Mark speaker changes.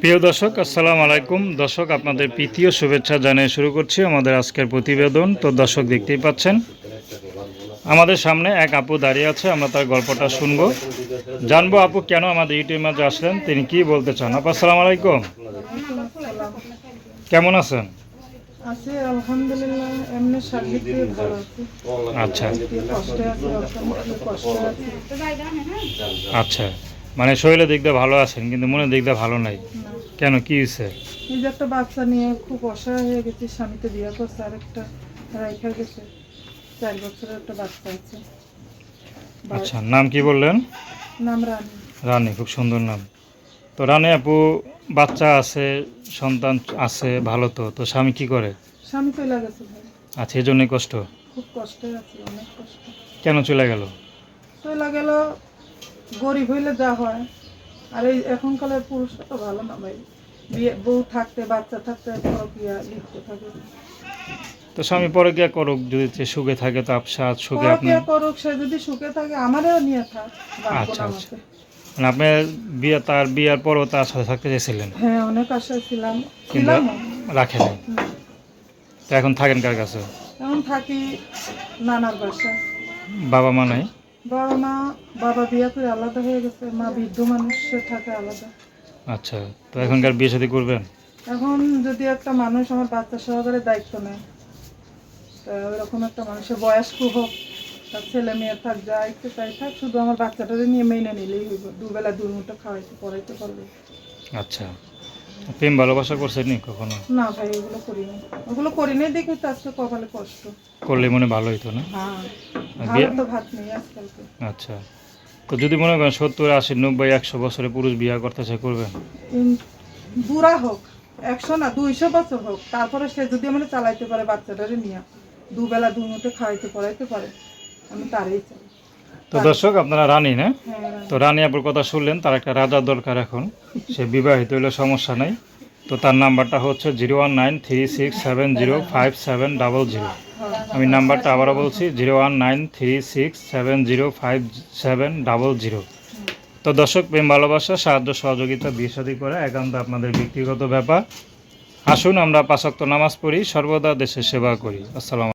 Speaker 1: প্রিয় দর্শক আসসালামু আলাইকুম। দর্শক আপনাদের প্রীতীয় শুভেচ্ছা জানিয়ে শুরু করছি আমাদের আজকের প্রতিবেদন। তো দর্শক দেখতেই পাচ্ছেন আমাদের সামনে এক আপু দাঁড়িয়ে আছে আমরা তার গল্পটা শুনব। জানব আপু কেন আমাদের ইউটিউব মাঝে আসলেন তিনি কি বলতে চান? আপু আসসালামু আলাইকুম। কেমন আছেন? আচ্ছা। আচ্ছা। মানে শরীরে দিয়ে ভালো আছেন কিন্তু মনে দিয়ে ভালো নাই। কেন কি হয়েছে?
Speaker 2: এই যে একটা বাচ্চা নিয়ে খুব অসহায় হয়ে গেছি স্বামীতে বিয়ে করছে আর একটা রাইখা গেছে চার বছরের একটা বাচ্চা আছে।
Speaker 1: আচ্ছা নাম কি বললেন?
Speaker 2: নাম রানী।
Speaker 1: রানী খুব সুন্দর নাম। তো রানী আপু বাচ্চা আছে সন্তান আছে ভালো তো তো স্বামী কি করে?
Speaker 2: স্বামী চলে গেছে ভাই।
Speaker 1: আচ্ছা এই জন্যই কষ্ট?
Speaker 2: খুব কষ্টে আছি অনেক কষ্ট।
Speaker 1: কেন চলে গেল?
Speaker 2: চলে গেল গরিব হইলে যা হয়। আর এই এখনকালের পুরুষরা তো ভালো না ভাই। বিয়ে বউ থাকতে বাচ্চা থাকতে পরকিয়া লিপ্ত থাকে।
Speaker 1: তো স্বামী পরে গিয়ে করুক যদি সে সুখে থাকে তো আপসাদ সুখে আপনি
Speaker 2: করুক সে যদি সুখে থাকে আমারও নিয়ে থাক
Speaker 1: আচ্ছা, আচ্ছা। মানে আপনার বিয়ে তার বিয়ার পরও তার সাথে থাকতে চেয়েছিলেন
Speaker 2: হ্যাঁ অনেক আশায় ছিলাম।
Speaker 1: কিন্তু রাখেনি তো এখন থাকেন কার কাছে?
Speaker 2: এখন থাকি নানার বাসায়।
Speaker 1: বাবা মা নাই?
Speaker 2: বাবা মা বাবা বিয়ে করে আলাদা হয়ে গেছে মা বৃদ্ধ মানুষ সে থাকে আলাদা।
Speaker 1: আচ্ছা তো এখনকার বিয়ে সাথে করবেন?
Speaker 2: এখন যদি একটা মানুষ আমার বাচ্চা সহকারে দায়িত্ব নেয় তা ওরকম একটা মানুষের বয়স্ক হোক তার ছেলে মেয়ে থাক যা ইচ্ছে তাই থাক শুধু আমার বাচ্চাটারে নিয়ে মেনে নিলেই হইব। দুবেলা দুই মুঠো খাওয়াইতে পড়াইতে পারবে।
Speaker 1: আচ্ছা। প্রেম ভালোবাসা করছেন নি কখনো?
Speaker 2: না ভাই ওগুলো করিনি। ওগুলো করিনি দেখি তো আজকে কপালে কষ্ট।
Speaker 1: করলে মনে ভালো হইতো না?
Speaker 2: হ্যাঁ
Speaker 1: আর
Speaker 2: তো ভাত নেই আজকালকে
Speaker 1: আচ্ছা। তো যদি মনে করেন সত্তর আশি নব্বই একশো বছরে পুরুষ বিয়ে করতে চায় করবেন
Speaker 2: বুড়া হোক একশো না দুইশো বছর হোক তারপরে সে যদি আমার চালাইতে পারে বাচ্চাটারে নিয়ে। দুবেলা দুই মুঠো খাওয়াইতে পড়াইতে পারে। আমি তারই চাই।
Speaker 1: তো দর্শক আপনারা রানী না
Speaker 2: হ্যাঁ
Speaker 1: তো রানী আপুর কথা শুনলেন তার একটা রাজার দরকার এখন। সে বিবাহিত হইলে সমস্যা নাই। তো তার নাম্বারটা হচ্ছে zero one nine three six seven zero five seven double zero. আমি নাম্বারটা আবারও বলছি zero one nine three six seven zero five seven double zero. তো দর্শক প্রেম ভালোবাসা সাহায্য সহযোগিতা বিয়ে করে একান্ত আপনাদের ব্যক্তিগত ব্যাপার। আসুন আমরা পাঁচক্ত নামাজ পড়ি সর্বদা দেশের সেবা করি। আসসালাম